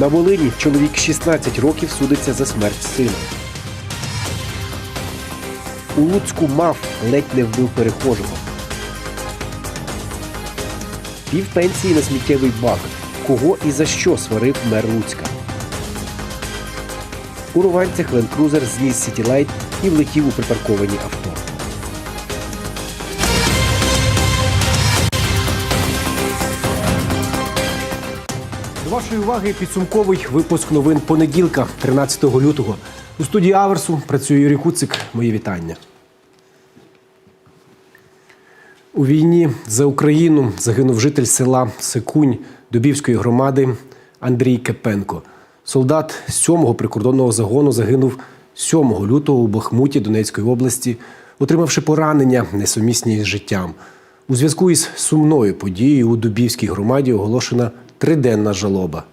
На Волині чоловік 16 років судиться за смерть сина. У Луцьку мав ледь не вбив перехожого. Пів пенсії на сміттєвий бак. Кого і за що сварив мер Луцька. У Руванцях ленд-крузер зніс Сітілайт і влетів у припарковані авто. Вашої уваги підсумковий випуск новин понеділка, 13 лютого. У студії Аверсу працює Юрій Куцик. Мої вітання. У війні за Україну загинув житель села Секунь Дубівської громади Андрій Кепенко. Солдат 7-го прикордонного загону загинув 7 лютого у Бахмуті Донецької області, отримавши поранення несумісні з життям. У зв'язку із сумною подією у Дубівській громаді оголошена триденна жалоба.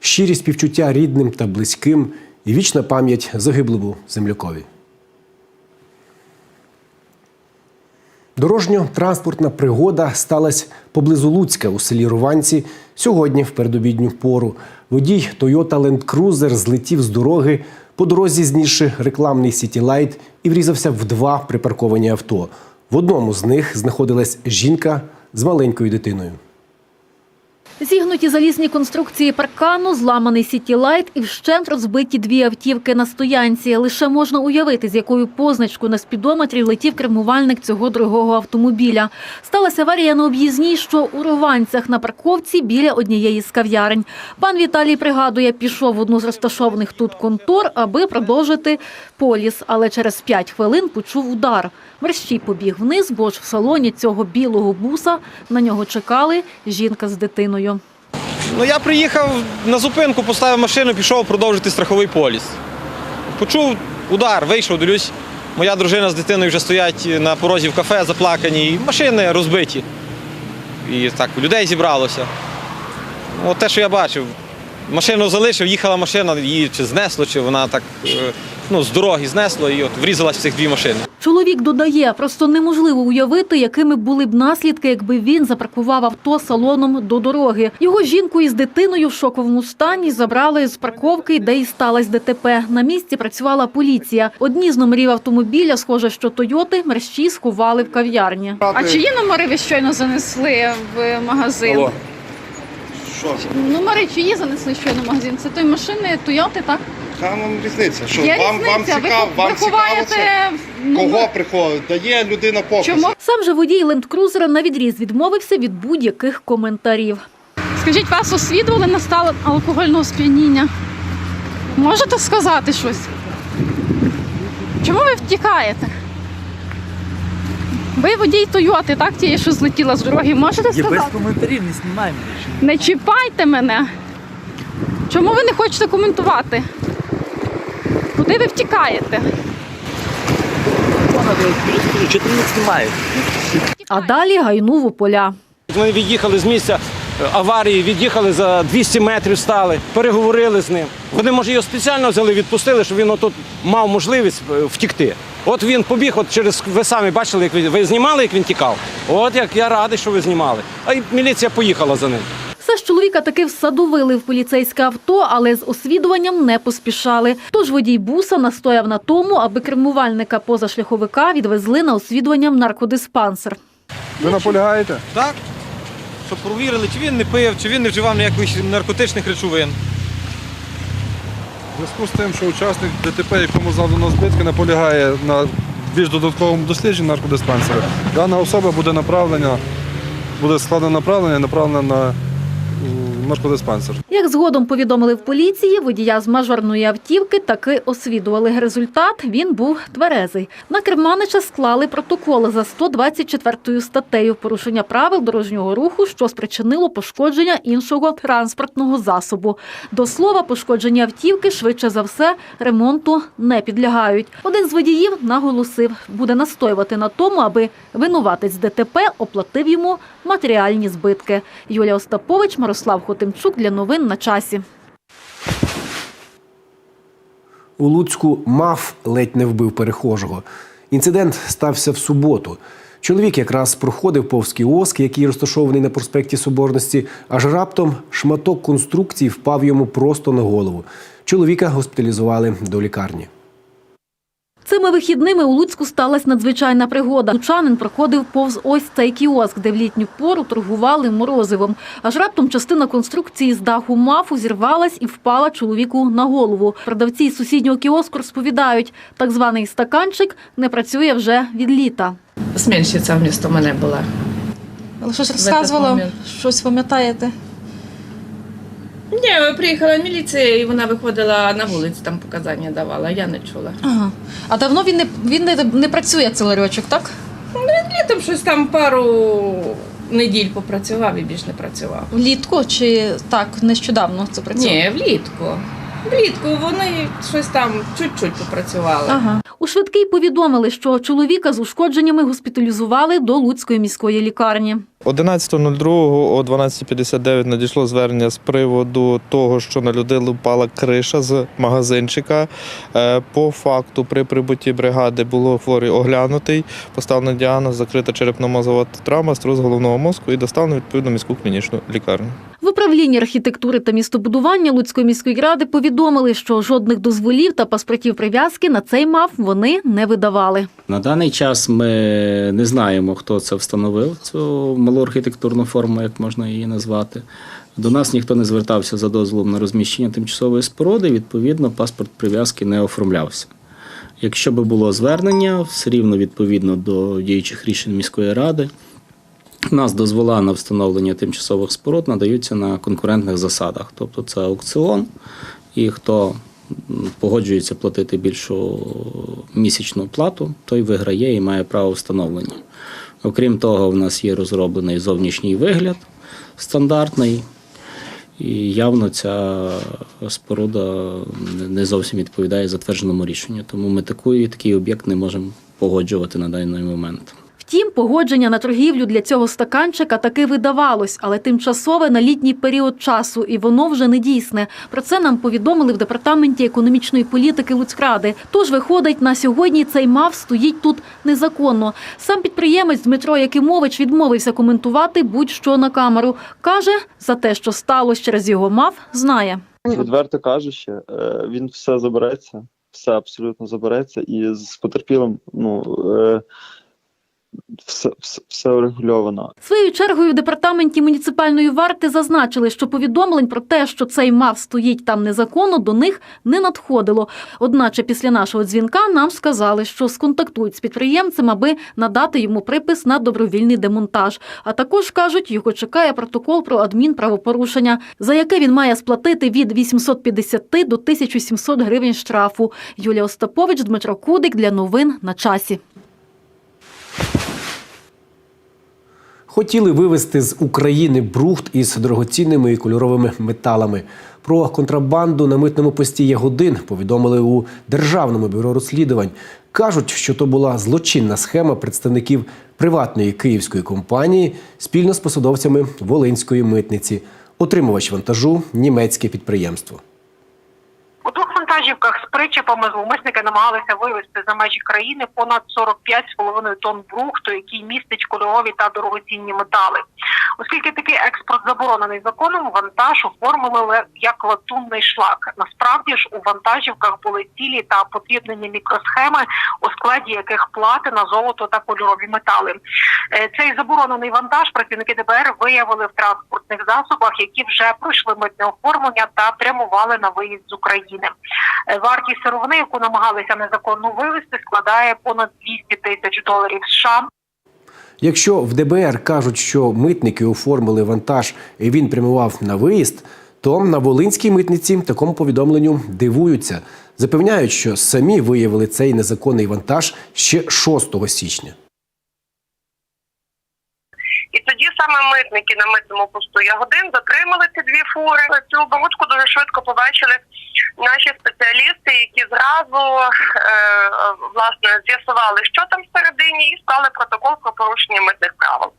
Щирі співчуття рідним та близьким і вічна пам'ять загиблому землякові. Дорожньо-транспортна пригода сталася поблизу Луцька у селі Руванці сьогодні в передобідню пору. Водій Toyota Land Cruiser злетів з дороги, по дорозі знісши рекламний сітілайт і врізався в два припарковані авто. В одному з них знаходилась жінка з маленькою дитиною. Зігнуті залізні конструкції паркану, зламаний сітілайт і вщент розбиті дві автівки на стоянці. Лише можна уявити, з якою позначкою на спідометрі летів кермувальник цього дорогого автомобіля. Сталася аварія на об'їзній, що у Рованцях на парковці біля однієї з кав'ярень. Пан Віталій пригадує, пішов в одну з розташованих тут контор, аби продовжити поліс, але через п'ять хвилин почув удар. Мерщій побіг вниз, бо ж в салоні цього білого буса на нього чекали жінка з дитиною. Ну я приїхав на зупинку, поставив машину, пішов продовжити страховий поліс. Почув удар, вийшов, дивлюсь, моя дружина з дитиною вже стоять на порозі в кафе, заплакані, і машини розбиті. І так, людей зібралося. От те, що я бачив. Машину залишив, їхала машина, її чи знесло, чи вона так е, ну, з дороги знесло і от врізалась в цих дві машини. Чоловік додає, просто неможливо уявити, якими були б наслідки, якби він запаркував авто салоном до дороги. Його жінку із дитиною в шоковому стані забрали з парковки, де й сталося ДТП. На місці працювала поліція. Одні з номерів автомобіля, схоже, що Тойоти, мерщі сховали в кав'ярні. А чиї номери ви щойно занесли в магазин? Алло. Що? Номери чиї занесли щойно в магазин? Це той машини Тойоти, так? Яка вам різниця? Що Є вам, вам цікаво, ви, вам цікаво ховаєте це? Кого приходить? Дає людина показ. Чому? Сам же водій лендкрузера на відріз відмовився від будь-яких коментарів. Скажіть, вас освідували на стан алкогольного сп'яніння? Можете сказати щось? Чому ви втікаєте? Ви водій Тойоти, так? Тієї, що злетіла з дороги. Можете Я без сказати? коментарів не знімаємо. Не чіпайте мене. Чому ви не хочете коментувати? Куди ви втікаєте? А далі гайнув у поля. Вони від'їхали з місця е, аварії, від'їхали за 200 метрів, стали, переговорили з ним. Вони, може, його спеціально взяли, відпустили, щоб він отут мав можливість е, втікти. От він побіг, от через ви самі бачили, як він ви знімали, як він тікав. От як я радий, що ви знімали. А й міліція поїхала за ним. Все ж чоловіка таки всадовили в поліцейське авто, але з освідуванням не поспішали. Тож водій буса настояв на тому, аби кермувальника позашляховика відвезли на освідування в наркодиспансер. Ви наполягаєте? Так? Щоб провірили, чи він не пив, чи він не вживав ніяких наркотичних речовин. В зв'язку з тим, що учасник ДТП, якому завдано збитки, наполягає на більш додатковому дослідженні наркодиспансера, дана особа буде направлена, буде складено направлення направлена на наркодиспансер. Як згодом повідомили в поліції, водія з мажорної автівки таки освідували. Результат він був тверезий. На керманича склали протокол за 124 статтею порушення правил дорожнього руху, що спричинило пошкодження іншого транспортного засобу. До слова, пошкоджені автівки швидше за все ремонту не підлягають. Один з водіїв наголосив, буде настоювати на тому, аби винуватець ДТП оплатив йому матеріальні збитки. Юлія Остапович, Мирослав Хотимчук для новин на часі. У Луцьку мав ледь не вбив перехожого. Інцидент стався в суботу. Чоловік якраз проходив повз кіоск, який розташований на проспекті Соборності, аж раптом шматок конструкції впав йому просто на голову. Чоловіка госпіталізували до лікарні. Цими вихідними у Луцьку сталася надзвичайна пригода. Лучанин проходив повз ось цей кіоск, де в літню пору торгували морозивом. Аж раптом частина конструкції з даху мафу зірвалась і впала чоловіку на голову. Продавці із сусіднього кіоску розповідають, так званий стаканчик не працює вже від літа. Смільщиця вмісто мене була. Але щось розказувала, щось пам'ятаєте? Ні, приїхала міліція і вона виходила на вулицю, там показання давала, я не чула. Ага. А давно він не він не, не працює цей ларьочок, так? Літом щось там пару неділь попрацював і більш не працював. Влітку чи так, нещодавно це працює? Ні, влітку. Влітку вони щось там чуть-чуть попрацювали. Ага. У швидкій повідомили, що чоловіка з ушкодженнями госпіталізували до Луцької міської лікарні. 11.02 о 12.59 надійшло звернення з приводу того, що на людину впала криша з магазинчика. Е, По факту, при прибутті бригади було хворий оглянутий, поставлено діагноз, закрита черепно-мозова травма, струс головного мозку і доставлено відповідно міську клінічну лікарню. В управлінні архітектури та містобудування Луцької міської ради повідомили, що жодних дозволів та паспортів прив'язки на цей МАФ вони не видавали. На даний час ми не знаємо, хто це встановив, цю малу архітектурну форму, як можна її назвати. До нас ніхто не звертався за дозволом на розміщення тимчасової споруди, відповідно, паспорт прив'язки не оформлявся. Якщо би було звернення, все рівно відповідно до діючих рішень міської ради, у нас дозвола на встановлення тимчасових споруд надаються на конкурентних засадах. Тобто це аукціон, і хто погоджується платити більшу місячну плату, той виграє і має право встановлення. Окрім того, в нас є розроблений зовнішній вигляд стандартний, і явно ця споруда не- зовсім відповідає затвердженому рішенню. Тому ми такий, такий об'єкт не можемо погоджувати на даний момент. Втім, погодження на торгівлю для цього стаканчика таки видавалось, але тимчасове на літній період часу, і воно вже не дійсне. Про це нам повідомили в департаменті економічної політики Луцькради. Тож виходить, на сьогодні цей МАВ стоїть тут незаконно. Сам підприємець Дмитро Якимович відмовився коментувати будь-що на камеру. каже, за те, що сталося через його МАВ, знає. Відверто кажучи, е, він все забереться, все абсолютно забереться, і з потерпілим ну, е, все, все, все урегульовано. Своєю чергою в департаменті муніципальної варти зазначили, що повідомлень про те, що цей МАВ стоїть там незаконно, до них не надходило. Одначе після нашого дзвінка нам сказали, що сконтактують з підприємцем, аби надати йому припис на добровільний демонтаж. А також кажуть, його чекає протокол про адмінправопорушення, за яке він має сплатити від 850 до 1700 гривень штрафу. Юлія Остапович, Дмитро Кудик для новин на часі. Хотіли вивезти з України брухт із дорогоцінними і кольоровими металами. Про контрабанду на митному пості Ягодин повідомили у Державному бюро розслідувань. Кажуть, що то була злочинна схема представників приватної київської компанії спільно з посадовцями Волинської митниці. Отримувач вантажу німецьке підприємство. Вантажівках з причепами зловмисники намагалися вивезти за межі країни понад 45,5 тонн брухту, який містить кольорові та дорогоцінні метали. Оскільки такий експорт заборонений законом, вантаж оформили як латунний шлак. Насправді ж у вантажівках були цілі та потрібнені мікросхеми, у складі яких платина, золото та кольорові метали. Е, Цей заборонений вантаж працівники ДБР виявили в транспортних засобах, які вже пройшли митне оформлення та прямували на виїзд з України. Е, Вартість сировини, яку намагалися незаконно вивезти, складає понад 200 тисяч доларів США. Якщо в ДБР кажуть, що митники оформили вантаж і він прямував на виїзд, то на Волинській митниці такому повідомленню дивуються. Запевняють, що самі виявили цей незаконний вантаж ще 6 січня. І тоді саме митники на митному посту Ягодин затримали ці дві фури. Цю оборудку дуже швидко побачили наші спеціалісти, які зразу е, власне з'ясували, що там всередині, і склали протокол про порушення митних правил.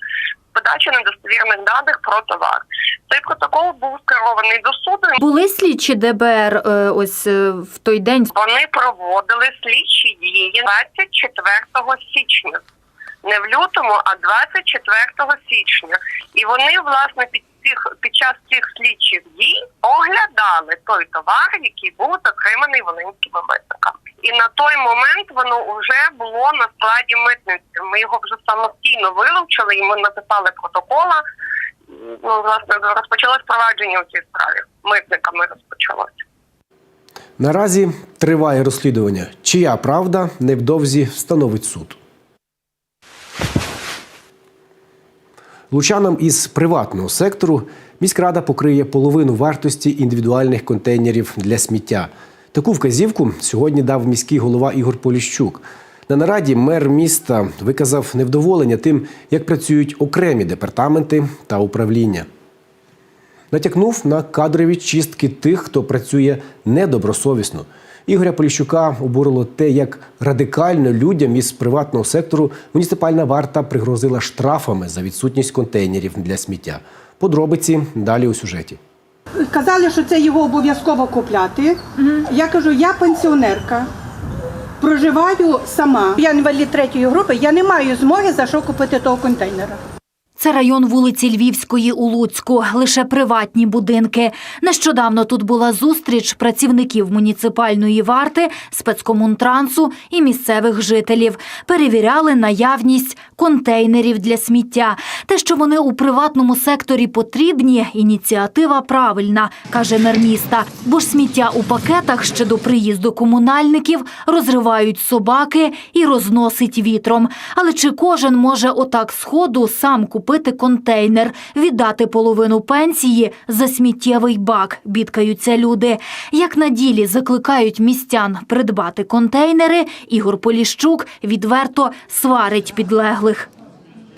Подача недостовірних даних про товар. Цей протокол був скерований до суду. Були слідчі ДБР е, ось е, в той день. Вони проводили слідчі дії 24 січня. не в лютому, а 24 січня. І вони, власне, під цих під час цих слідчих дій оглядали той товар, який був затриманий волинськими митниками. І на той момент воно вже було на складі митниці. Ми його вже самостійно вилучили, і ми написали протокола. Ну, власне, розпочалось провадження у цій справі. Митниками розпочалося. Наразі триває розслідування. Чия правда невдовзі встановить суд. Лучанам із приватного сектору міськрада покриє половину вартості індивідуальних контейнерів для сміття. Таку вказівку сьогодні дав міський голова Ігор Поліщук. На нараді мер міста виказав невдоволення тим, як працюють окремі департаменти та управління. Натякнув на кадрові чистки тих, хто працює недобросовісно. Ігоря Поліщука обурило те, як радикально людям із приватного сектору муніципальна варта пригрозила штрафами за відсутність контейнерів для сміття. Подробиці далі у сюжеті. Казали, що це його обов'язково купляти. Я кажу, я пенсіонерка, проживаю сама. Я інвалід третьої групи, я не маю змоги за що купити того контейнера. Це район вулиці Львівської у Луцьку, лише приватні будинки. Нещодавно тут була зустріч працівників муніципальної варти, спецкомунтрансу і місцевих жителів. Перевіряли наявність контейнерів для сміття. Те, що вони у приватному секторі потрібні, ініціатива правильна, каже мер міста. Бо ж сміття у пакетах ще до приїзду комунальників розривають собаки і розносить вітром. Але чи кожен може отак сходу сам купити контейнер, віддати половину пенсії за сміттєвий бак? Бідкаються люди. Як на ділі закликають містян придбати контейнери, Ігор Поліщук відверто сварить підлеглих.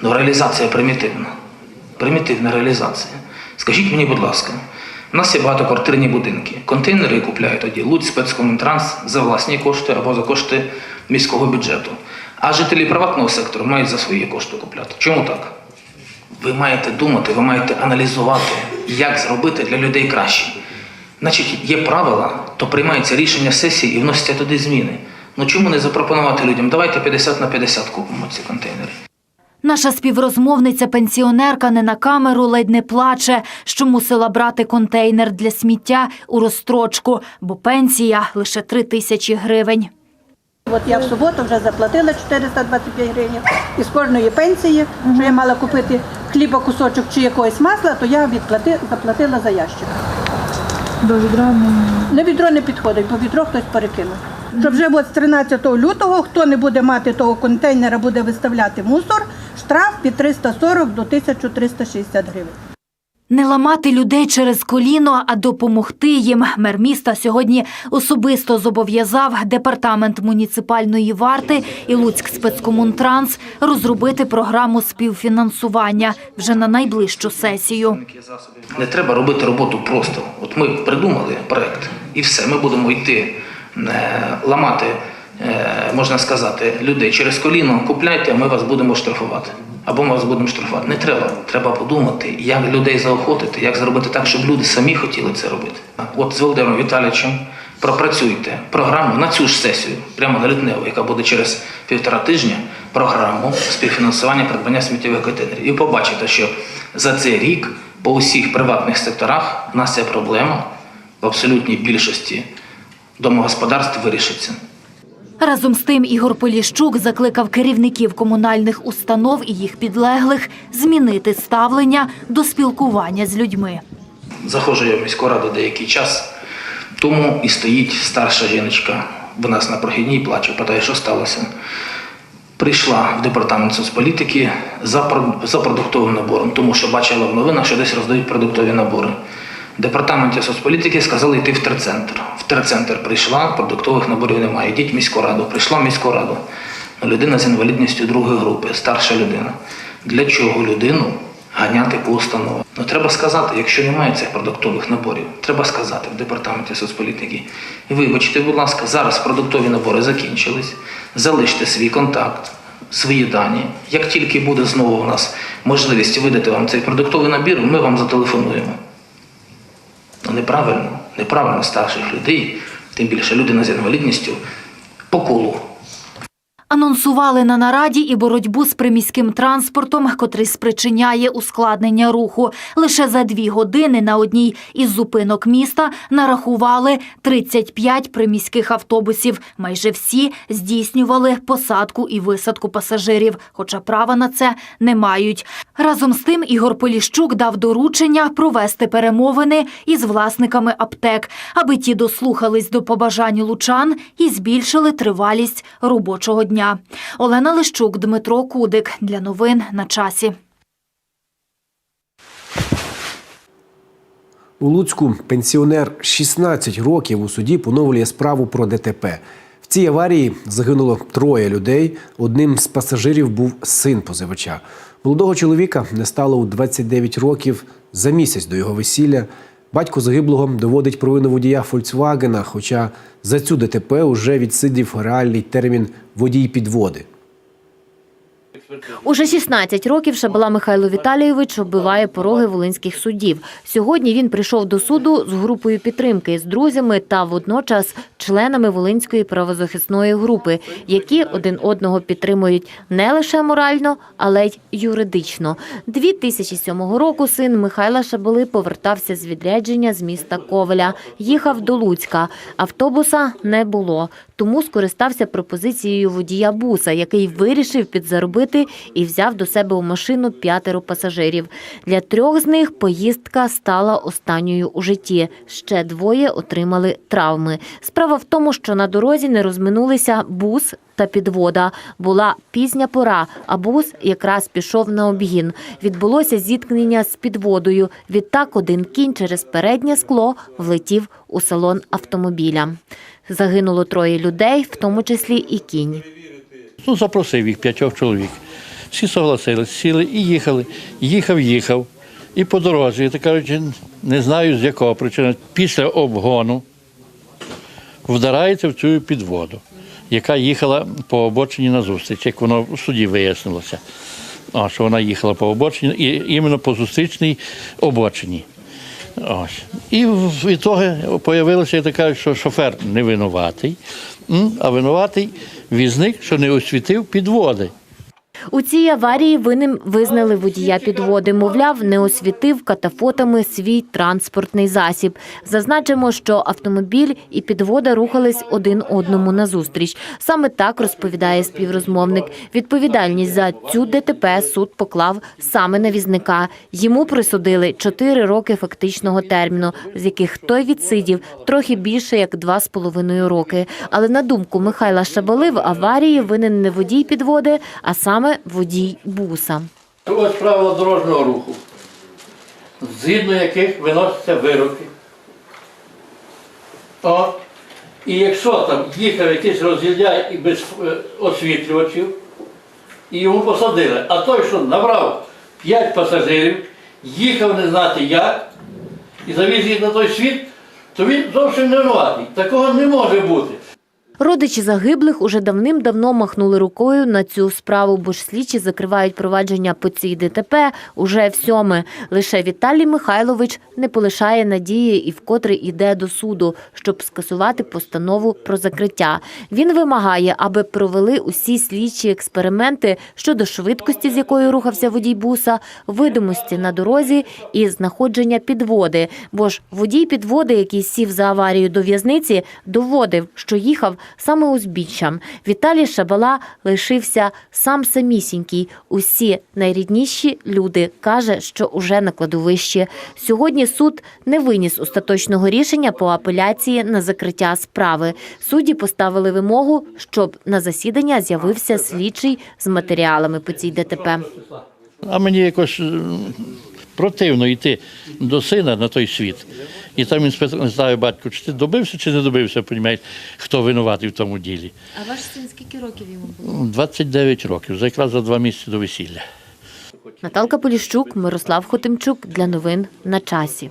Ну, реалізація примітивна. Примітивна реалізація. Скажіть мені, будь ласка, у нас є багатоквартирні будинки. Контейнери купляє тоді Луць спецкомунтранс за власні кошти або за кошти міського бюджету. А жителі приватного сектору мають за свої кошти купляти. Чому так? Ви маєте думати, ви маєте аналізувати, як зробити для людей краще. Значить, є правила, то приймається рішення сесії і вносяться туди зміни. Ну чому не запропонувати людям? Давайте 50 на 50 купимо ці контейнери. Наша співрозмовниця пенсіонерка не на камеру ледь не плаче, що мусила брати контейнер для сміття у розстрочку, бо пенсія лише три тисячі гривень. От я в суботу вже заплатила 425 гривень. І з кожної пенсії, що я мала купити хліба, кусочок чи якогось масла, то я відплати, заплатила за ящик. До відра На відро не підходить, бо відро хтось перекинув. Що вже от з 13 лютого, хто не буде мати того контейнера, буде виставляти мусор, штраф від 340 до 1360 гривень. Не ламати людей через коліно, а допомогти їм. Мер міста сьогодні особисто зобов'язав департамент муніципальної варти і Луцьк спецкомунтранс розробити програму співфінансування вже на найближчу сесію. Не треба робити роботу просто. От ми придумали проект, і все, ми будемо йти е, ламати, е, можна сказати, людей через коліно, купляйте, а ми вас будемо штрафувати. Або ми вас будемо штрафувати. Не треба. Треба подумати, як людей заохотити, як зробити так, щоб люди самі хотіли це робити. От з Володимиром Віталійовичем пропрацюйте програму на цю ж сесію, прямо на лютневу, яка буде через півтора тижня, програму співфінансування придбання сміттєвих контейнерів. І побачите, що за цей рік по усіх приватних секторах в нас ця проблема в абсолютній більшості домогосподарств вирішиться. Разом з тим Ігор Поліщук закликав керівників комунальних установ і їх підлеглих змінити ставлення до спілкування з людьми. Заходжу я в міську раду деякий час, тому і стоїть старша жіночка в нас на прохідній плаче, питає, що сталося. Прийшла в департамент соцполітики за, за продуктовим набором, тому що бачила в новинах, що десь роздають продуктові набори. Департаменті соцполітики сказали йти в терцентр. В терцентр прийшла, продуктових наборів немає. Йдіть в міську раду. Прийшла в міську раду. Людина з інвалідністю другої групи, старша людина. Для чого людину ганяти по установам? Ну треба сказати, якщо немає цих продуктових наборів, треба сказати в департаменті соцполітики. Вибачте, будь ласка, зараз продуктові набори закінчились. Залиште свій контакт, свої дані. Як тільки буде знову у нас можливість видати вам цей продуктовий набір, ми вам зателефонуємо. Ну, неправильно, неправильно старших людей, тим більше людина з інвалідністю, по колу Анонсували на нараді і боротьбу з приміським транспортом, котрий спричиняє ускладнення руху. Лише за дві години на одній із зупинок міста нарахували 35 приміських автобусів. Майже всі здійснювали посадку і висадку пасажирів, хоча права на це не мають. Разом з тим Ігор Поліщук дав доручення провести перемовини із власниками аптек, аби ті дослухались до побажань лучан і збільшили тривалість робочого дня. Олена Лищук, Дмитро Кудик. Для новин на часі. У Луцьку пенсіонер 16 років у суді поновлює справу про ДТП. В цій аварії загинуло троє людей. Одним з пасажирів був син позивача. Молодого чоловіка не стало у 29 років за місяць до його весілля. Батько загиблого доводить провину водія Фольксвагена, хоча за цю ДТП уже відсидів реальний термін водій підводи. Уже 16 років Шабала Михайло Віталійович оббиває пороги волинських судів. Сьогодні він прийшов до суду з групою підтримки з друзями та водночас членами Волинської правозахисної групи, які один одного підтримують не лише морально, але й юридично. 2007 року син Михайла Шабали повертався з відрядження з міста Ковеля. Їхав до Луцька. Автобуса не було, тому скористався пропозицією водія буса, який вирішив підзаробити і взяв до себе у машину п'ятеро пасажирів. Для трьох з них поїздка стала останньою у житті. Ще двоє отримали травми. Справа в тому, що на дорозі не розминулися бус та підвода. Була пізня пора, а бус якраз пішов на обгін. Відбулося зіткнення з підводою. Відтак один кінь через переднє скло влетів у салон автомобіля. Загинуло троє людей, в тому числі і кінь. Ну, запросив їх п'ятьох чоловік. Всі согласились, сіли і їхали. Їхав, їхав. І по дорозі, так кажучи, не знаю з якого причини, після обгону вдарається в цю підводу, яка їхала по обочині на зустріч, як воно в суді вияснилося. Що вона їхала по обочині, і іменно по зустрічній обочині. Ось. І в ітоги з'явилося, як кажуть, що шофер не винуватий, а винуватий візник, що не освітив підводи. У цій аварії винним визнали водія підводи. Мовляв, не освітив катафотами свій транспортний засіб. Зазначимо, що автомобіль і підвода рухались один одному назустріч. Саме так розповідає співрозмовник. Відповідальність за цю ДТП суд поклав саме на візника. Йому присудили 4 роки фактичного терміну, з яких той відсидів трохи більше як 2,5 роки. Але на думку Михайла Шабали, в аварії винен не водій підводи, а саме водій буса. Ось правила дорожнього руху, згідно яких виносяться вироки. О, і якщо там їхав якийсь розгільдяй і без е, освітлювачів, і йому посадили, а той, що набрав 5 пасажирів, їхав не знати як, і завіз їх на той світ, то він зовсім не винуватий. Такого не може бути. Родичі загиблих уже давним-давно махнули рукою на цю справу, бо ж слідчі закривають провадження по цій ДТП уже в сьоме. Лише Віталій Михайлович не полишає надії і вкотре йде до суду, щоб скасувати постанову про закриття. Він вимагає, аби провели усі слідчі експерименти щодо швидкості, з якою рухався водій буса, видимості на дорозі і знаходження підводи. Бо ж водій підводи, який сів за аварію до в'язниці, доводив, що їхав саме узбіччям. Віталій Шабала лишився сам самісінький. Усі найрідніші люди каже, що уже на кладовищі. Сьогодні суд не виніс остаточного рішення по апеляції на закриття справи. Судді поставили вимогу, щоб на засідання з'явився слідчий з матеріалами по цій ДТП. А мені якось противно йти до сина на той світ. І там він спитав батьку, батько, чи ти добився, чи не добився, понімаєш, хто винуватий в тому ділі. А ваш син скільки років йому було? 29 років, за якраз за два місяці до весілля. Наталка Поліщук, Мирослав Хотимчук для новин на часі.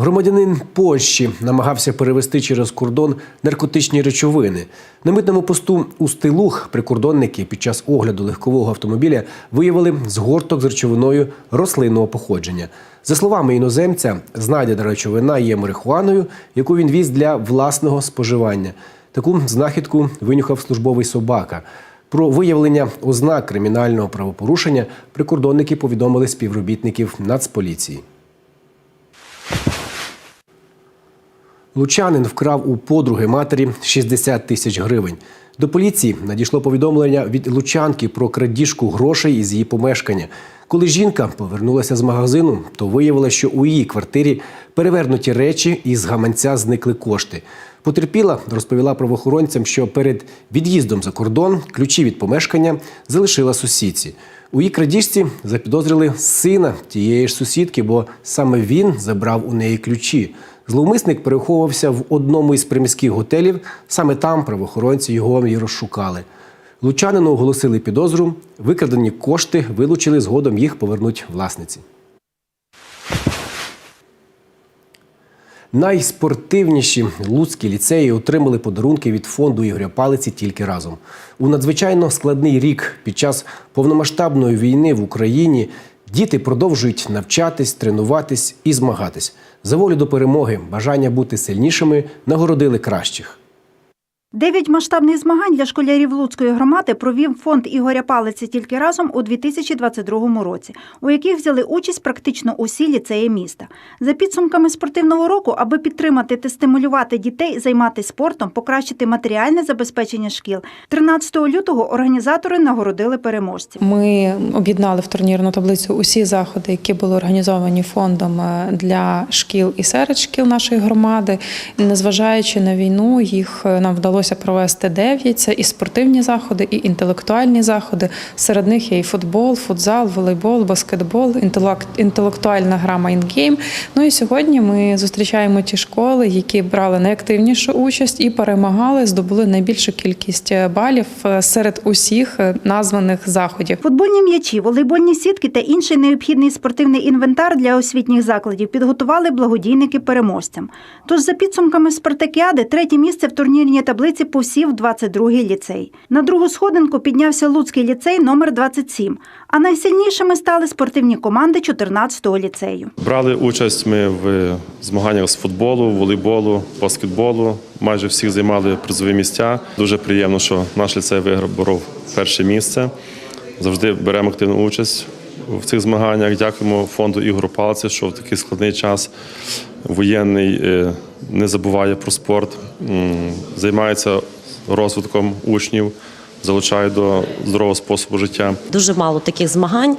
Громадянин Польщі намагався перевести через кордон наркотичні речовини. На митному посту у Стилух прикордонники під час огляду легкового автомобіля виявили згорток з речовиною рослинного походження. За словами іноземця, знайдена речовина є марихуаною, яку він віз для власного споживання. Таку знахідку винюхав службовий собака. Про виявлення ознак кримінального правопорушення прикордонники повідомили співробітників Нацполіції. Лучанин вкрав у подруги матері 60 тисяч гривень. До поліції надійшло повідомлення від лучанки про крадіжку грошей із її помешкання. Коли жінка повернулася з магазину, то виявила, що у її квартирі перевернуті речі і з гаманця зникли кошти. Потерпіла розповіла правоохоронцям, що перед від'їздом за кордон ключі від помешкання залишила сусідці. У її крадіжці запідозрили сина тієї ж сусідки, бо саме він забрав у неї ключі. Зловмисник переховувався в одному із приміських готелів. Саме там правоохоронці його і розшукали. Лучанину оголосили підозру. Викрадені кошти вилучили, згодом їх повернуть власниці. Найспортивніші луцькі ліцеї отримали подарунки від фонду Ігоря Палиці тільки разом. У надзвичайно складний рік під час повномасштабної війни в Україні діти продовжують навчатись, тренуватись і змагатись. За волю до перемоги, бажання бути сильнішими нагородили кращих. Дев'ять масштабних змагань для школярів Луцької громади провів фонд Ігоря Палиці тільки разом у 2022 році, у яких взяли участь практично усі ліцеї міста. За підсумками спортивного року, аби підтримати та стимулювати дітей займатися спортом, покращити матеріальне забезпечення шкіл, 13 лютого організатори нагородили переможців. Ми об'єднали в турнірну таблицю усі заходи, які були організовані фондом е, для шкіл і серед шкіл нашої громади. Незважаючи на війну, їх е, нам вдалося провести дев'ять. Це і спортивні заходи, і інтелектуальні заходи. Серед них є і футбол, футзал, волейбол, баскетбол, інтелект, інтелектуальна гра Майнгейм. Ну і сьогодні ми зустрічаємо ті школи, які брали найактивнішу участь і перемагали, здобули найбільшу кількість е, балів е, серед усіх е, названих заходів. Футбольні м'ячі, волейбольні сітки та інший необхідний спортивний інвентар для освітніх закладів підготували благодійники переможцям. Тож за підсумками спартакіади, третє місце в турнірній таблиці посів 22-й ліцей. На другу сходинку піднявся Луцький ліцей номер 27, а найсильнішими стали спортивні команди 14-го ліцею. Брали участь ми в змаганнях з футболу, волейболу, баскетболу. Майже всіх займали призові місця. Дуже приємно, що наш ліцей виграв перше місце. Завжди беремо активну участь в цих змаганнях. Дякуємо фонду Ігору Палці, що в такий складний час воєнний е, не забуває про спорт, займається розвитком учнів, залучає до здорового способу життя. Дуже мало таких змагань,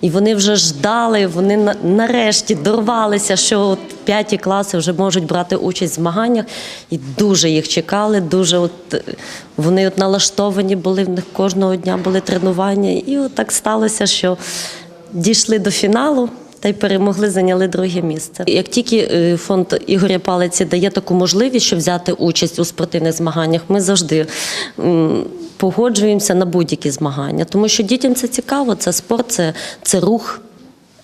і вони вже ждали. Вони на- нарешті дорвалися, що от п'яті класи вже можуть брати участь в змаганнях, і дуже їх чекали. Дуже от вони от налаштовані були в них кожного дня були тренування, і от так сталося, що дійшли до фіналу. Та й перемогли, зайняли друге місце. Як тільки е, фонд Ігоря Палиці дає таку можливість, щоб взяти участь у спортивних змаганнях, ми завжди погоджуємося на будь-які змагання, тому що дітям це цікаво, це спорт, це, це рух,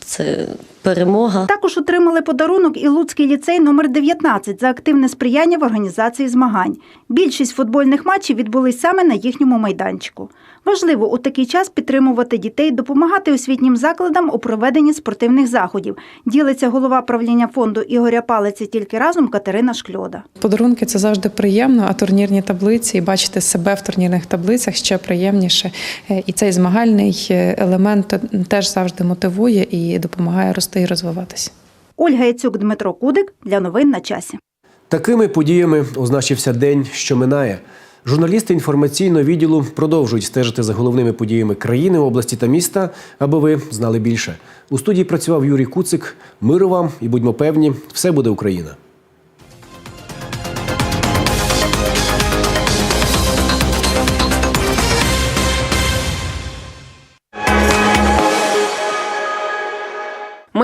це перемога. Також отримали подарунок і Луцький ліцей номер 19 за активне сприяння в організації змагань. Більшість футбольних матчів відбулись саме на їхньому майданчику. Важливо у такий час підтримувати дітей, допомагати освітнім закладам у проведенні спортивних заходів. Ділиться голова правління фонду Ігоря Палиці тільки разом Катерина Шкльода. Подарунки це завжди приємно, а турнірні таблиці і бачити себе в турнірних таблицях ще приємніше. Е, І цей змагальний е, елемент теж завжди мотивує і допомагає рости і розвиватися. Ольга Яцюк, Дмитро Кудик для новин на часі. Такими подіями означився день, що минає. Журналісти інформаційного відділу продовжують стежити за головними подіями країни, області та міста, аби ви знали більше. У студії працював Юрій Куцик. Миру вам і будьмо певні, все буде Україна.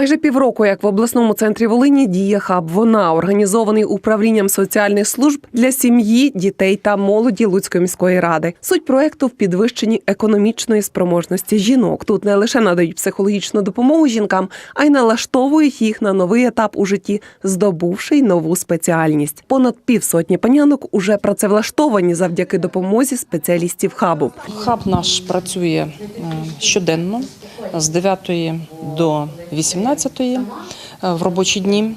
Майже півроку, як в обласному центрі Волині діє хаб. Вона організований управлінням соціальних служб для сім'ї, дітей та молоді Луцької міської ради. Суть проекту в підвищенні економічної спроможності жінок. Тут не лише надають психологічну допомогу жінкам, а й налаштовують їх на новий етап у житті, здобувши й нову спеціальність. Понад півсотні панянок уже працевлаштовані завдяки допомозі спеціалістів хабу. Хаб наш працює щоденно з 9 до 18 в робочі дні.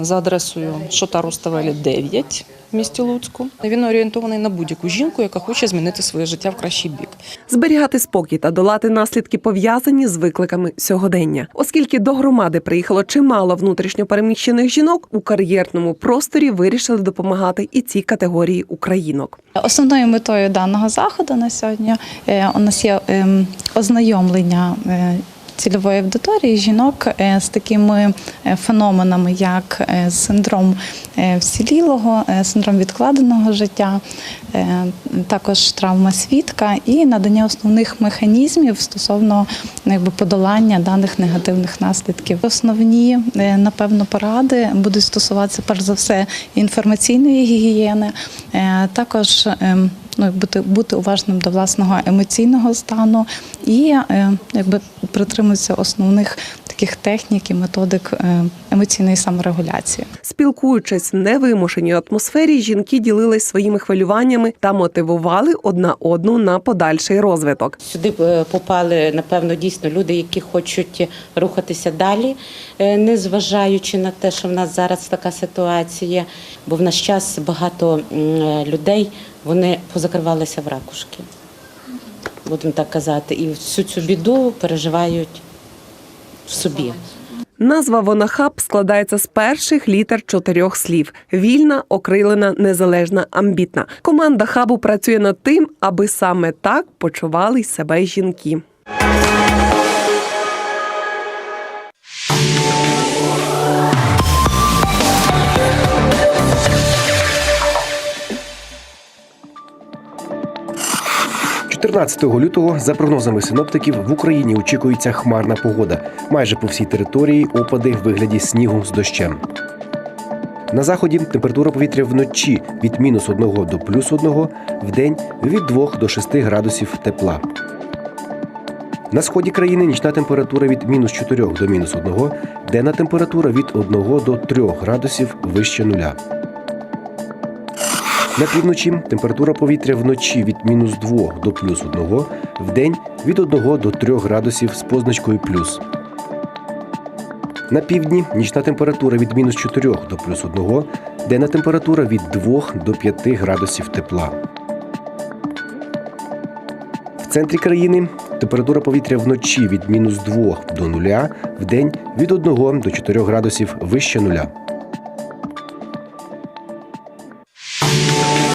за адресою Шота Руставелі 9 в місті Луцьку. Він орієнтований на будь-яку жінку, яка хоче змінити своє життя в кращий бік. Зберігати спокій та долати наслідки пов'язані з викликами сьогодення, оскільки до громади приїхало чимало внутрішньопереміщених жінок у кар'єрному просторі вирішили допомагати і цій категорії українок. Основною метою даного заходу на сьогодні е, у нас є ем, ознайомлення е, цільової аудиторії жінок е, з такими е, феноменами, як е, синдром вцілілого, е, синдром відкладеного життя, також травма свідка і надання основних механізмів стосовно ну, якби, подолання даних негативних наслідків. Основні, напевно, поради будуть стосуватися перш за все інформаційної гігієни, також ем, ну, бути, бути уважним до власного емоційного стану і е, якби притримуватися основних таких технік і методик е, емоційної саморегуляції. Спілкуючись в невимушеній атмосфері, жінки ділились своїми хвилюваннями та мотивували одна одну на подальший розвиток. Сюди е, попали, напевно, дійсно люди, які хочуть рухатися далі, не зважаючи на те, що в нас зараз така ситуація. Бо в наш час багато людей вони позакривалися в ракушки, будемо так казати, і всю цю біду переживають в собі. Назва Вонахаб складається з перших літер чотирьох слів: вільна, окрилена, незалежна, амбітна. Команда хабу працює над тим, аби саме так почували себе жінки. – 14 лютого, за прогнозами синоптиків, в Україні очікується хмарна погода. Майже по всій території опади в вигляді снігу з дощем. На заході температура повітря вночі від мінус 1 до плюс 1, в день від 2 до 6 градусів тепла. На сході країни нічна температура від мінус 4 до мінус 1, денна температура від 1 до 3 градусів вище нуля. На півночі температура повітря вночі від мінус 2 до плюс 1, в день від 1 до 3 градусів з позначкою плюс. На півдні нічна температура від мінус 4 до плюс 1, денна температура від 2 до 5 градусів тепла. В центрі країни температура повітря вночі від мінус 2 до 0, в день від 1 до 4 градусів вище нуля.